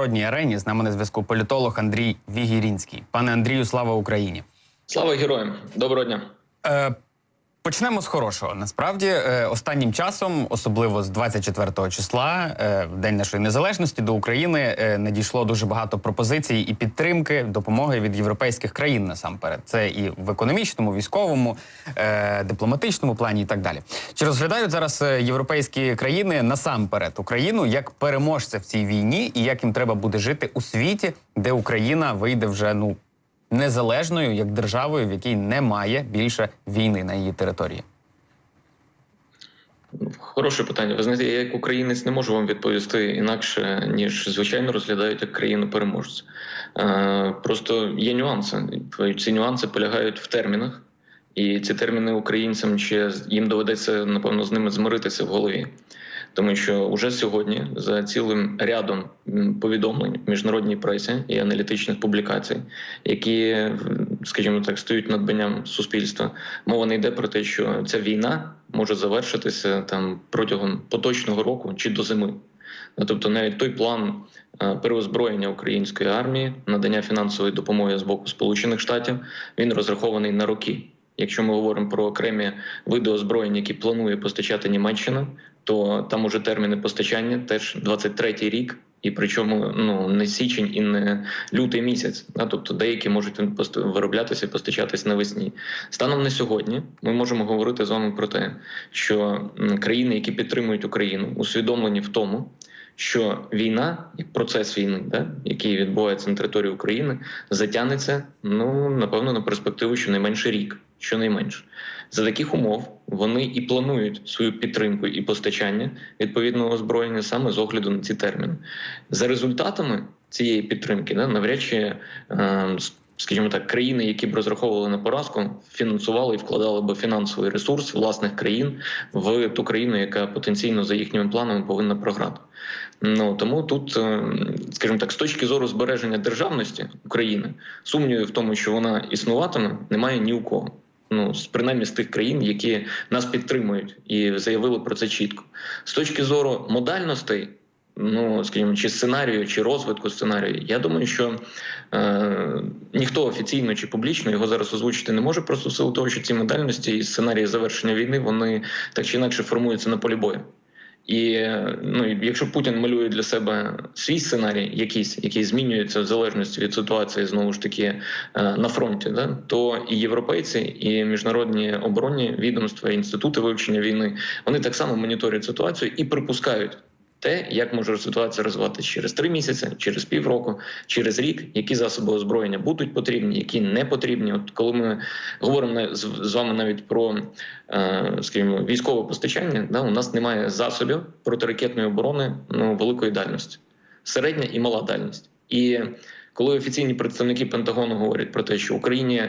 міжнародній арені з нами на зв'язку політолог Андрій Вігірінський. Пане Андрію, слава Україні. Слава героям! Доброго дня! Е, почнемо з хорошого. Насправді, е, останнім часом, особливо з 24 числа, е, в день нашої незалежності до України, е, надійшло дуже багато пропозицій і підтримки, допомоги від європейських країн насамперед. Це і в економічному, військовому, дипломатичному плані, і так далі. Чи розглядають зараз європейські країни насамперед Україну як переможця в цій війні, і як їм треба буде жити у світі, де Україна вийде вже ну незалежною як державою, в якій немає більше війни на її території? Хороше питання. Ви знаєте, я як українець не можу вам відповісти інакше, ніж звичайно розглядають як країну переможця. Е, Просто є нюанси. Ці нюанси полягають в термінах, і ці терміни українцям ще їм доведеться напевно з ними змиритися в голові. Тому що уже сьогодні за цілим рядом повідомлень міжнародній пресі і аналітичних публікацій, які, скажімо так, стають надбанням суспільства, мова не йде про те, що ця війна може завершитися там протягом поточного року чи до зими. Ну, Тобто, навіть той план е, переозброєння української армії, надання фінансової допомоги з боку Сполучених Штатів, він розрахований на роки. Якщо ми говоримо про окремі види озброєння, які планує постачати Німеччина, то там уже терміни постачання теж 23-й рік, і причому ну не січень і не лютий місяць. Да? Тобто деякі можуть вироблятися і постачатись навесні. Станом на сьогодні ми можемо говорити з вами про те, що країни, які підтримують Україну, усвідомлені в тому. Що війна і процес війни, да, який відбувається на території України, затягнеться ну напевно на перспективу щонайменше рік, щонайменше. За таких умов вони і планують свою підтримку і постачання відповідного озброєння саме з огляду на ці терміни. За результатами цієї підтримки, да, навряд чи, е, скажімо так, країни, які б розраховували на поразку, фінансували і вкладали би фінансовий ресурс власних країн в ту країну, яка потенційно за їхніми планами повинна програти. Ну тому тут, е, скажімо так, з точки зору збереження державності України, сумнівів в тому, що вона існуватиме, немає ні у кого. Ну, принаймні з тих країн, які нас підтримують і заявили про це чітко. З точки зору модальностей, ну скажімо, чи сценарію, чи розвитку сценарію, я думаю, що е, ніхто офіційно чи публічно його зараз озвучити не може, просто в силу того, що ці модальності і сценарії завершення війни вони так чи інакше формуються на полі бою. І ну, якщо Путін малює для себе свій сценарій, якийсь, який змінюється в залежності від ситуації, знову ж таки е, на фронті, да, то і європейці, і міжнародні оборонні відомства, інститути вивчення війни, вони так само моніторять ситуацію і припускають. Те, як може ситуація розвиватися через три місяці, через півроку, через рік, які засоби озброєння будуть потрібні, які не потрібні. От коли ми говоримо з, вами навіть про е, скажімо, військове постачання, да, у нас немає засобів протиракетної оборони ну, великої дальності, середня і мала дальність. І коли офіційні представники Пентагону говорять про те, що Україні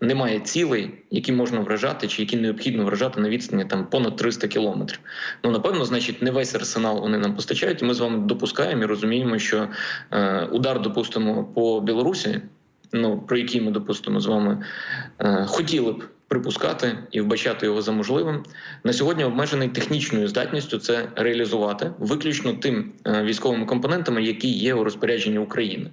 немає цілей, які можна вражати, чи які необхідно вражати на відстані там понад 300 кілометрів. Ну напевно, значить, не весь арсенал вони нам постачають. І ми з вами допускаємо і розуміємо, що е, удар допустимо по Білорусі. Ну про який ми допустимо з вами е, хотіли б припускати і вбачати його за можливим на сьогодні обмежений технічною здатністю це реалізувати виключно тим е, військовими компонентами, які є у розпорядженні України.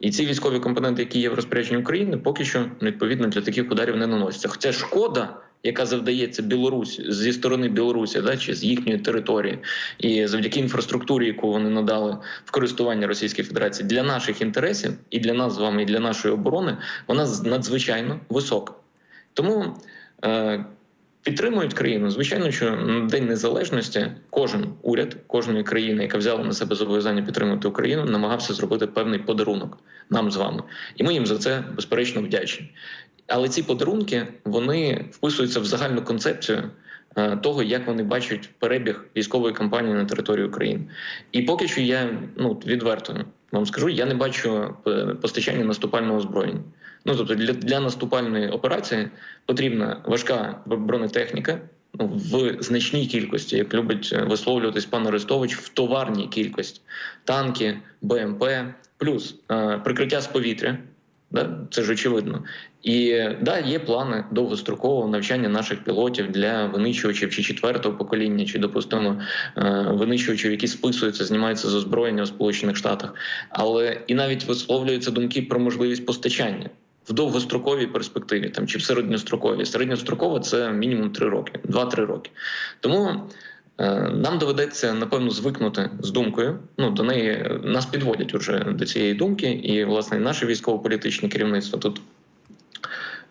І ці військові компоненти, які є в розпорядженні України, поки що відповідно для таких ударів не наносяться. Хоча шкода, яка завдається Білорусь зі сторони Білорусі, да чи з їхньої території, і завдяки інфраструктурі, яку вони надали в користування Російської Федерації для наших інтересів і для нас з вами, і для нашої оборони, вона надзвичайно висока. Тому е, підтримують країну. Звичайно, що на День Незалежності кожен уряд кожної країни, яка взяла на себе зобов'язання підтримувати Україну, намагався зробити певний подарунок нам з вами, і ми їм за це безперечно вдячні. Але ці подарунки вони вписуються в загальну концепцію е, того, як вони бачать перебіг військової кампанії на території України. І поки що я ну відверто вам скажу, я не бачу е, постачання наступального озброєння. Ну тобто для, для наступальної операції потрібна важка бронетехніка. ну, В значній кількості, як любить е, висловлюватись пан Арестович, в товарній кількості танки, БМП, плюс е, прикриття з повітря, да? це ж очевидно, І да, є плани довгострокового навчання наших пілотів для винищувачів чи четвертого покоління, чи допустимо е, винищувачів, які списуються, знімаються з озброєння у Сполучених Штатах. Але і навіть висловлюються думки про можливість постачання в довгостроковій перспективі, там чи в середньостроковій. Середньострокова це мінімум 3 роки, 2-3 роки. Тому. е, Нам доведеться напевно звикнути з думкою. Ну до неї нас підводять уже до цієї думки, і власне наше військово-політичне керівництво тут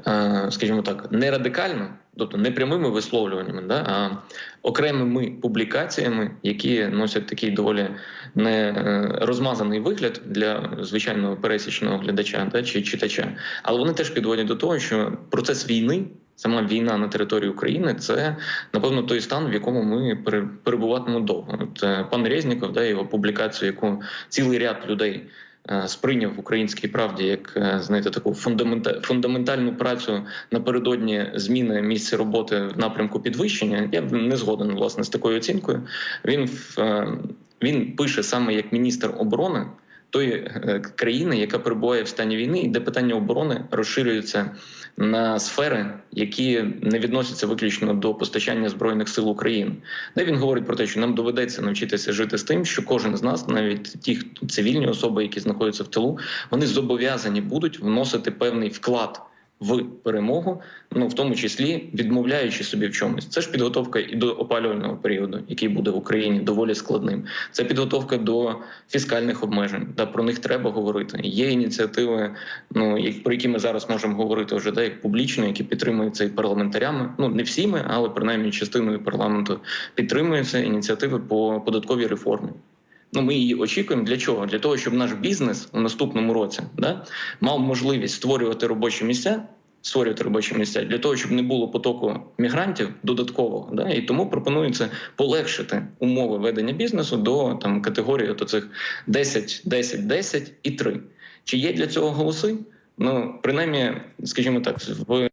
е, скажімо так, не радикально, тобто не прямими висловлюваннями, да, а окремими публікаціями, які носять такий доволі не е, розмазаний вигляд для звичайного пересічного глядача да, чи читача, але вони теж підводять до того, що процес війни. Сама війна на території України це напевно той стан, в якому ми пере- перебуватимемо довго. От е, пан Резніков, да, його публікацію, яку цілий ряд людей сприйняв в українській правді як е, знаєте таку фундамента- фундаментальну працю напередодні зміни місця роботи в напрямку підвищення. Я не згоден власне з такою оцінкою. Він в е, він пише саме як міністр оборони тої е, країни, яка перебуває в стані війни, і де питання оборони розширюється на сфери, які не відносяться виключно до постачання збройних сил України. Де він говорить про те, що нам доведеться навчитися жити з тим, що кожен з нас, навіть ті цивільні особи, які знаходяться в тилу, вони зобов'язані будуть вносити певний вклад. В перемогу, ну в тому числі відмовляючи собі в чомусь. Це ж підготовка і до опалювального періоду, який буде в Україні доволі складним. Це підготовка до фіскальних обмежень. Да, про них треба говорити. Є ініціативи, ну як про які ми зараз можемо говорити вже да, як публічно, які підтримуються і парламентарями. Ну не всіми, але принаймні частиною парламенту підтримуються ініціативи по податковій реформі. Ну, ми її очікуємо для чого? Для того, щоб наш бізнес у наступному році да, мав можливість створювати робочі місця, створювати робочі місця для того, щоб не було потоку мігрантів додаткового. Да? І тому пропонується полегшити умови ведення бізнесу до там категорії от цих 10, 10, 10 і 3. Чи є для цього голоси? Ну, принаймні, скажімо так, в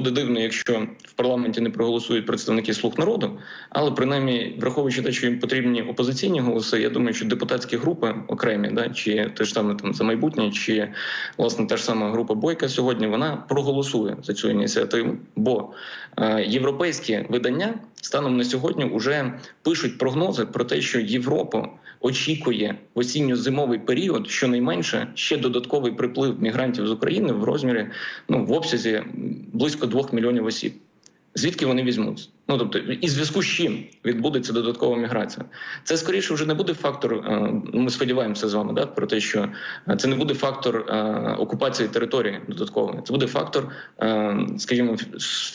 Буде дивно, якщо в парламенті не проголосують представники слуг народу, але принаймні, враховуючи те, що їм потрібні опозиційні голоси, я думаю, що депутатські групи окремі, да чи те ж саме там за майбутнє, чи власне та ж сама група Бойка сьогодні вона проголосує за цю ініціативу. Бо е, європейські видання станом на сьогодні вже пишуть прогнози про те, що Європа очікує в осінньо-зимовий період щонайменше ще додатковий приплив мігрантів з України в розмірі ну в обсязі близько двох мільйонів осіб. Звідки вони візьмуться? Ну тобто, і зв'язку з чим відбудеться додаткова міграція? Це скоріше вже не буде фактор. е, Ми сподіваємося з вами, да, про те, що е, це не буде фактор е, окупації території додаткової. Це буде фактор, скажімо,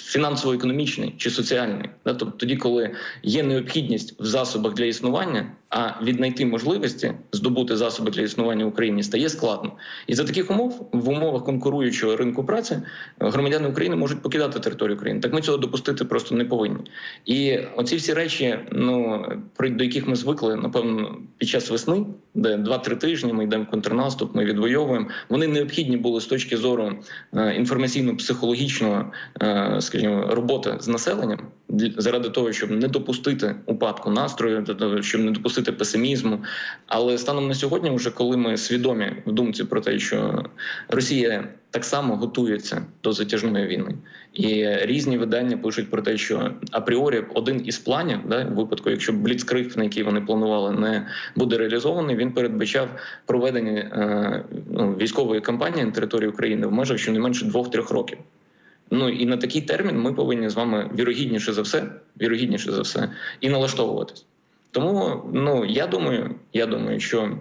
фінансово-економічний чи соціальний. Да, тобто тоді, коли є необхідність в засобах для існування, а віднайти можливості здобути засоби для існування в Україні стає складно. І за таких умов, в умовах конкуруючого ринку праці, громадяни України можуть покидати територію України. Так ми цього допустити просто не повинні. І оці всі речі, ну до яких ми звикли, напевно, під час весни, де 2-3 тижні ми йдемо в контрнаступ, ми відвоюємо. Вони необхідні були з точки зору е, інформаційно-психологічного, е, скажімо, роботи з населенням заради того, щоб не допустити упадку настрою, щоб не допустити песимізму. Але станом на сьогодні, вже коли ми свідомі в думці про те, що Росія так само готується до затяжної війни, і різні видання пишуть про те, що апріорі один із планів, да, в випадку, якщо бліцкриг, на який вони планували, не буде реалізований, він передбачав проведення е, ну, військової кампанії на території України в межах щонайменше двох-трьох років. Ну і на такий термін ми повинні з вами вірогідніше за все, вірогідніше за все, і налаштовуватись. Тому ну я думаю, я думаю, що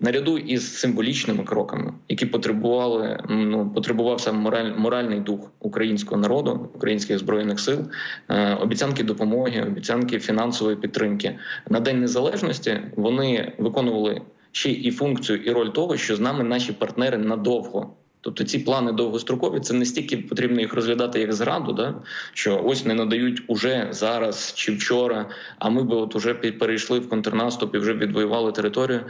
наряду із символічними кроками, які потребували, ну потребував сам мораль, моральний дух українського народу, українських збройних сил, е, обіцянки допомоги, обіцянки фінансової підтримки на день незалежності. Вони виконували ще і функцію, і роль того, що з нами наші партнери надовго. Тобто ці плани довгострокові, це не стільки потрібно їх розглядати як зраду, да? що ось не надають уже зараз чи вчора, а ми би от уже перейшли в контрнаступ і вже відвоювали територію.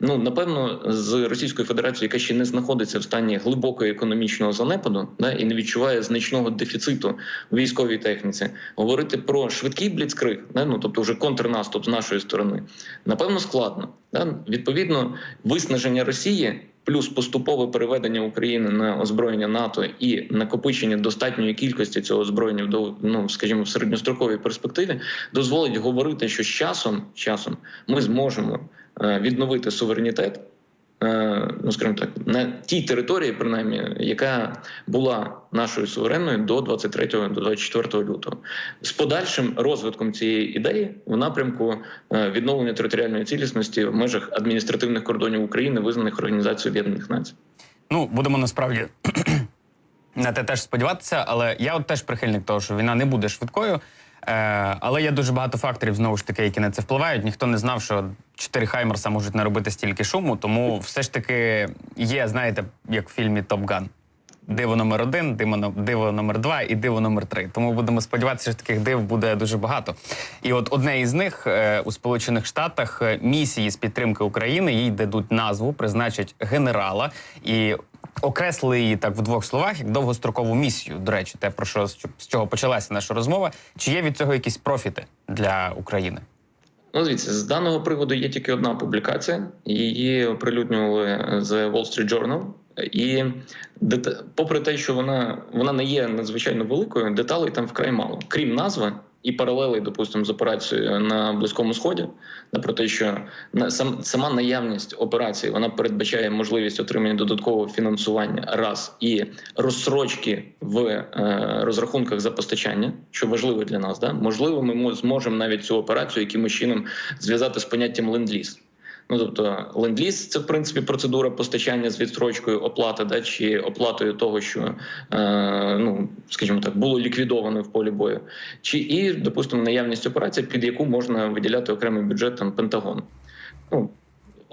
Ну напевно, з Російською Федерацією, яка ще не знаходиться в стані глибокого економічного занепаду, да, і не відчуває значного дефіциту в військовій техніці, говорити про швидкий бліцкриг, да, ну тобто вже контрнаступ з нашої сторони, напевно, складно. Да? Відповідно, виснаження Росії плюс поступове переведення України на озброєння НАТО і накопичення достатньої кількості цього озброєння до ну скажімо в середньостроковій перспективі дозволить говорити, що з часом, часом ми зможемо е, відновити суверенітет. Е, Ну, скажімо так, на тій території, принаймні, яка була нашою суверенною до 23 до 24 лютого, з подальшим розвитком цієї ідеї в напрямку е, відновлення територіальної цілісності в межах адміністративних кордонів України, визнаних Організацією Об'єднаних Націй. Ну, будемо насправді на те теж сподіватися, але я от теж прихильник того, що війна не буде швидкою. Е, але є дуже багато факторів, знову ж таки, які на це впливають. Ніхто не знав, що чотири Хаймерса можуть наробити стільки шуму, тому все ж таки є, знаєте, як в фільмі Топ Ган. Диво номер один, диво номер два і диво номер три. Тому будемо сподіватися, що таких див буде дуже багато. І от одне із них е, у Сполучених Штатах е, місії з підтримки України їй дадуть назву, призначать генерала і окреслили її так в двох словах як довгострокову місію. До речі, те про що з чого почалася наша розмова. Чи є від цього якісь профіти для України? Ну, дивіться, з даного приводу є тільки одна публікація. Її оприлюднювали The Wall Street Journal. І попри те, що вона, вона не є надзвичайно великою, деталей там вкрай мало. Крім назви і паралели, допустимо, з операцією на Близькому Сході, на про те, що сама наявність операції вона передбачає можливість отримання додаткового фінансування раз і розсрочки в е, розрахунках за постачання, що важливо для нас. Да? Можливо, ми зможемо навіть цю операцію якимось чином зв'язати з поняттям ленд-ліз. Ну тобто, ленд-ліз – це в принципі процедура постачання з відстрочкою оплати, да, чи оплатою того, що е, ну скажімо так, було ліквідовано в полі бою, чи і допустимо наявність операції, під яку можна виділяти окремий бюджет там Пентагон. Ну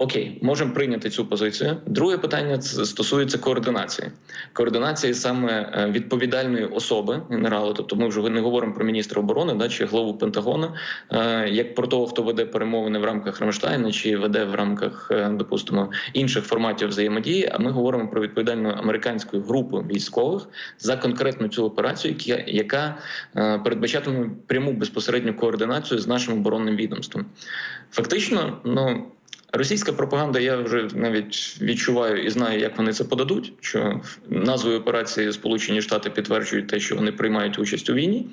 Окей, можемо прийняти цю позицію. Друге питання стосується координації. Координації саме е, відповідальної особи генерала. Тобто, ми вже не говоримо про міністра оборони, да чи главу Пентагону, е, як про того, хто веде перемовини в рамках Рамштайна, чи веде в рамках, е, допустимо, інших форматів взаємодії. А ми говоримо про відповідальну американську групу військових за конкретну цю операцію, яка, передбачатиме пряму безпосередню координацію з нашим оборонним відомством. Фактично, ну. Російська пропаганда, я вже навіть відчуваю і знаю, як вони це подадуть. Що назвою операції Сполучені Штати підтверджують те, що вони приймають участь у війні.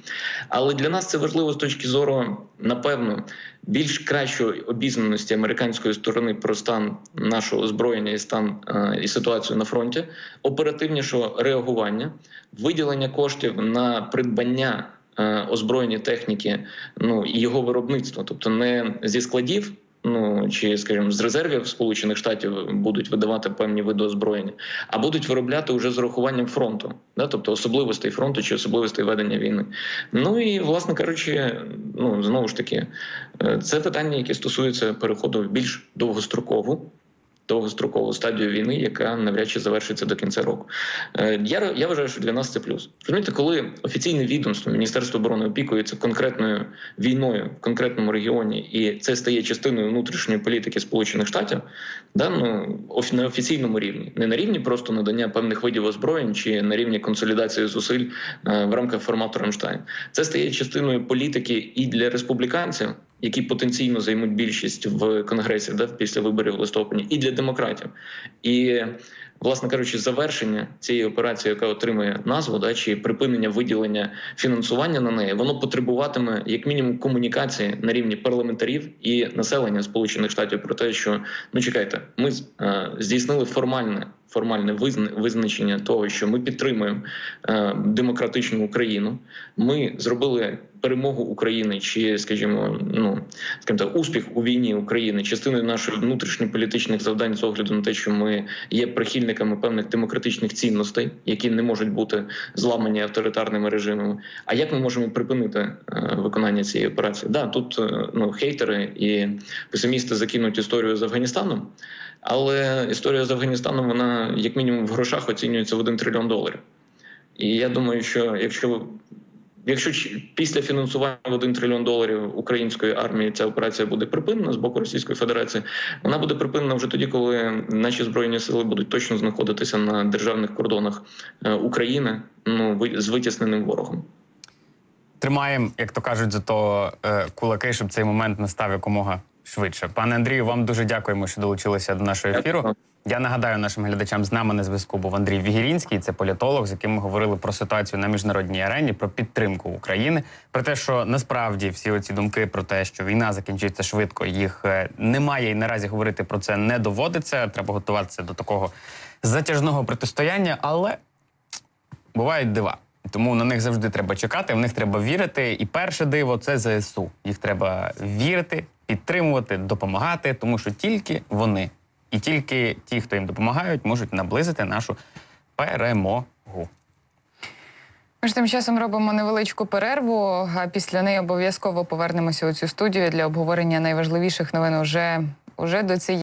Але для нас це важливо з точки зору, напевно, більш кращої обізнаності американської сторони про стан нашого озброєння і стан е, і ситуацію на фронті, оперативнішого реагування, виділення коштів на придбання е, озброєння техніки, ну і його виробництво, тобто не зі складів. Ну чи, скажімо, з резервів Сполучених Штатів будуть видавати певні види озброєння, а будуть виробляти вже з урахуванням фронту, да, тобто особливостей фронту чи особливостей ведення війни. Ну і власне кажучи, ну знову ж таки, е, це питання, яке стосується переходу в більш довгострокову. Довгострокову стадію війни, яка навряд чи завершиться до кінця року. Е, Я я вважаю, що для нас це плюс. Розумієте, коли офіційне відомство Міністерство оборони опікується конкретною війною в конкретному регіоні, і це стає частиною внутрішньої політики Сполучених Штатів, да, ну, на офіційному рівні, не на рівні просто надання певних видів озброєнь чи на рівні консолідації зусиль е, в рамках формату Рамштайн. Це стає частиною політики і для республіканців. Які потенційно займуть більшість в конгресі да, після виборів в листопаді, і для демократів, і власне кажучи, завершення цієї операції, яка отримує назву, да чи припинення виділення фінансування на неї, воно потребуватиме як мінімум комунікації на рівні парламентарів і населення Сполучених Штатів про те, що ну чекайте, ми е, здійснили формальне. Формальне визна- визначення того, що ми підтримуємо е, демократичну Україну. Ми зробили перемогу України, чи, скажімо, ну скажімо так, успіх у війні України частиною наших внутрішньополітичних завдань з огляду на те, що ми є прихильниками певних демократичних цінностей, які не можуть бути зламані авторитарними режимами. А як ми можемо припинити е, виконання цієї операції? Да, тут е, ну хейтери і песимісти закинуть історію з Афганістаном. Але історія з Афганістаном, вона як мінімум в грошах оцінюється в 1 трильйон доларів. І я думаю, що якщо якщо після фінансування в 1 трильйон доларів української армії ця операція буде припинена з боку Російської Федерації, вона буде припинена вже тоді, коли наші збройні сили будуть точно знаходитися на державних кордонах е, України, ну з витісненим ворогом. Тримаємо, як то кажуть, за то е, кулаки, щоб цей момент настав якомога швидше. Пане Андрію, вам дуже дякуємо, що долучилися до нашого ефіру. Я нагадаю нашим глядачам, з нами на зв'язку був Андрій Вігірінський, це політолог, з яким ми говорили про ситуацію на міжнародній арені, про підтримку України, про те, що насправді всі оці думки про те, що війна закінчиться швидко, їх е, немає і наразі говорити про це не доводиться. Треба готуватися до такого затяжного протистояння, але бувають дива. Тому на них завжди треба чекати, в них треба вірити. І перше диво це ЗСУ. Їх треба вірити, підтримувати, допомагати, тому що тільки вони і тільки ті, хто їм допомагають, можуть наблизити нашу перемогу. Ми ж тим часом робимо невеличку перерву, а після неї обов'язково повернемося у цю студію для обговорення найважливіших новин уже, уже до цієї.